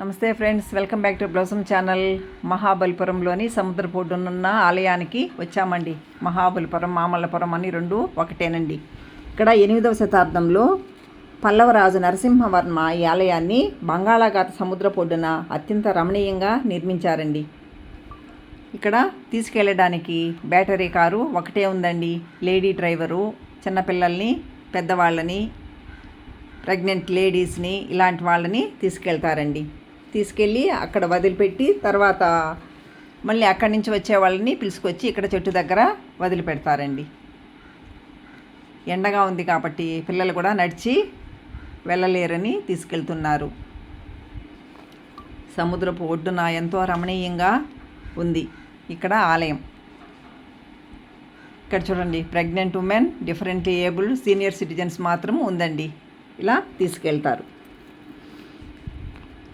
నమస్తే friends welcome back to blossom channel మహాబలిపురంలోని సముద్రపోడ్డునున్న ఆలయానికి వచ్చామండి. మహాబలిపురం మామల్లపురం అని రెండు ఒకటేనండి. ఇక్కడ ఎనిమిదవ శతాబ్దంలో పల్లవరాజు నరసింహవర్మ ఈ ఆలయాన్ని బంగాళాఖాత సముద్రపొడ్డున అత్యంత రమణీయంగా నిర్మించారండి. ఇక్కడ తీసుకెళ్ళడానికి బ్యాటరీ కారు ఒకటే ఉందండి. లేడీ డ్రైవరు చిన్నపిల్లల్ని పెద్దవాళ్ళని ప్రెగ్నెంట్ లేడీస్ని ఇలాంటి వాళ్ళని తీసుకెళ్తారండి. తీసుకెళ్ళి అక్కడ వదిలిపెట్టి తర్వాత మళ్ళీ అక్కడి నుంచి వచ్చే వాళ్ళని పిలుచుకొచ్చి ఇక్కడ చెట్టు దగ్గర వదిలిపెడతారండి. ఎండగా ఉంది కాబట్టి పిల్లలు కూడా నడిచి వెళ్ళలేరని తీసుకెళ్తున్నారు. సముద్రపు ఒడ్డున ఎంతో రమణీయంగా ఉంది ఇక్కడ ఆలయం. ఇక్కడ చూడండి pregnant women differently abled senior citizens మాత్రం ఉందండి. ఇలా తీసుకెళ్తారు.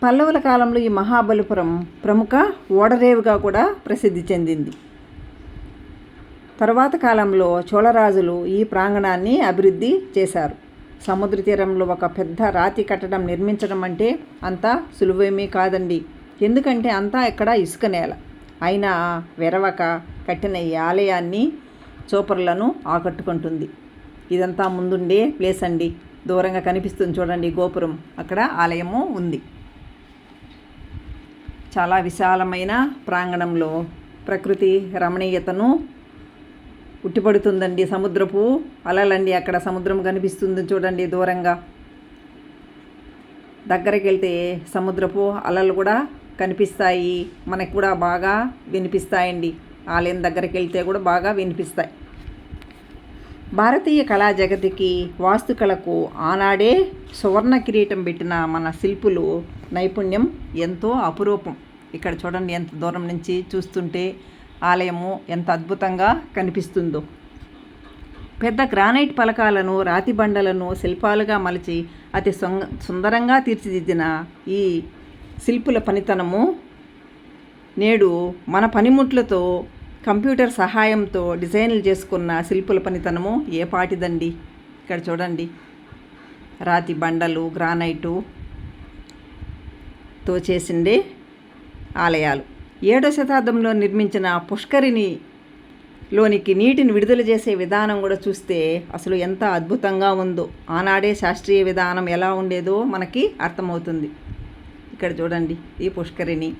పల్లవుల కాలంలో ఈ మహాబలిపురం ప్రముఖ ఓడరేవుగా కూడా ప్రసిద్ధి చెందింది. తర్వాత కాలంలో చోళరాజులు ఈ ప్రాంగణాన్ని అభివృద్ధి చేశారు. సముద్ర తీరంలో ఒక పెద్ద రాతి కట్టడం నిర్మించడం అంటే అంత సులువేమీ కాదండి. ఎందుకంటే అంతా ఇక్కడ ఇసుక నేల. అయినా వెరవక కట్టిన ఈ ఆలయాన్ని చూపర్లను ఆకట్టుకుంటుంది. ఇదంతా ముందుండే ప్లేస్ అండి. దూరంగా కనిపిస్తుంది చూడండి గోపురం. అక్కడ ఆలయము ఉంది. చాలా విశాలమైన ప్రాంగణంలో ప్రకృతి రమణీయతను ఉట్టిపడుతుందండి సముద్రపు అలలండి అక్కడ సముద్రం కనిపిస్తుంది చూడండి దూరంగా. దగ్గరికి వెళ్తే సముద్రపు అలలు కూడా కనిపిస్తాయి. మనకు కూడా బాగా వినిపిస్తాయండి. ఆలయం దగ్గరికి వెళ్తే కూడా బాగా వినిపిస్తాయి. భారతీయ కళా జగతికి వాస్తుకళకు ఆనాడే సువర్ణ కిరీటం పెట్టిన మన శిల్పులు నైపుణ్యం ఎంతో అపురూపం. ఇక్కడ చూడండి ఎంత దూరం నుంచి చూస్తుంటే ఆలయము ఎంత అద్భుతంగా కనిపిస్తుందో. పెద్ద గ్రానైట్ పలకాలను రాతి బండలను శిల్పాలుగా మలిచి అతి సుందరంగా తీర్చిదిద్దిన ఈ శిల్పుల పనితనము నేడు మన పనిముట్లతో కంప్యూటర్ సహాయంతో డిజైన్లు చేసుకున్న శిల్పుల పనితనము ఏ పాటిదండి? ఇక్కడ చూడండి. రాతి బండలు గ్రానైటు తో చేసిండే ఆలయాలు. ఏడో శతాబ్దంలో నిర్మించిన పుష్కరిణి లోనికి నీటిని విడుదల చేసే విధానం కూడా చూస్తే అసలు ఎంత అద్భుతంగా ఉందో. ఆనాడే శాస్త్రీయ విధానం ఎలా ఉండేదో మనకి అర్థమవుతుంది. ఇక్కడ చూడండి ఈ పుష్కరిణి.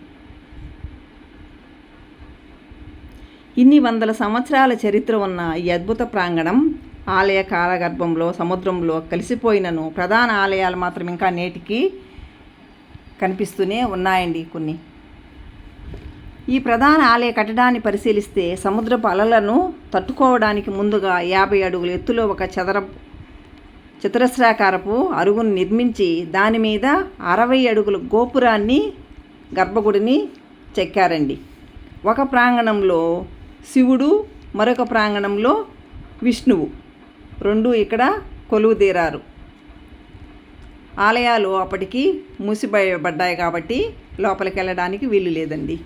ఇన్ని వందల సంవత్సరాల చరిత్ర ఉన్న ఈ అద్భుత ప్రాంగణం ఆలయ కాలగర్భంలో సముద్రంలో కలిసిపోయినను ప్రధాన ఆలయాలు మాత్రం ఇంకా నేటికి కనిపిస్తూనే ఉన్నాయండి కొన్ని. ఈ ప్రధాన ఆలయ కట్టడాన్ని పరిశీలిస్తే సముద్రపు అలలను తట్టుకోవడానికి ముందుగా యాభై అడుగుల ఎత్తులో ఒక చదర చతురస్రాకారపు అరుగును నిర్మించి దాని మీద అరవై అడుగుల గోపురాన్ని గర్భగుడిని చెక్కారండి. ఒక ప్రాంగణంలో శివుడు మరొక ప్రాంగణంలో విష్ణువు. రెండు ఇక్కడ కొలువుదీరారు ఆలయాలు అప్పటికి మూసిబడబడ్డాయి కాబట్టి లోపలికి వెళ్ళడానికి వీలు లేదండి.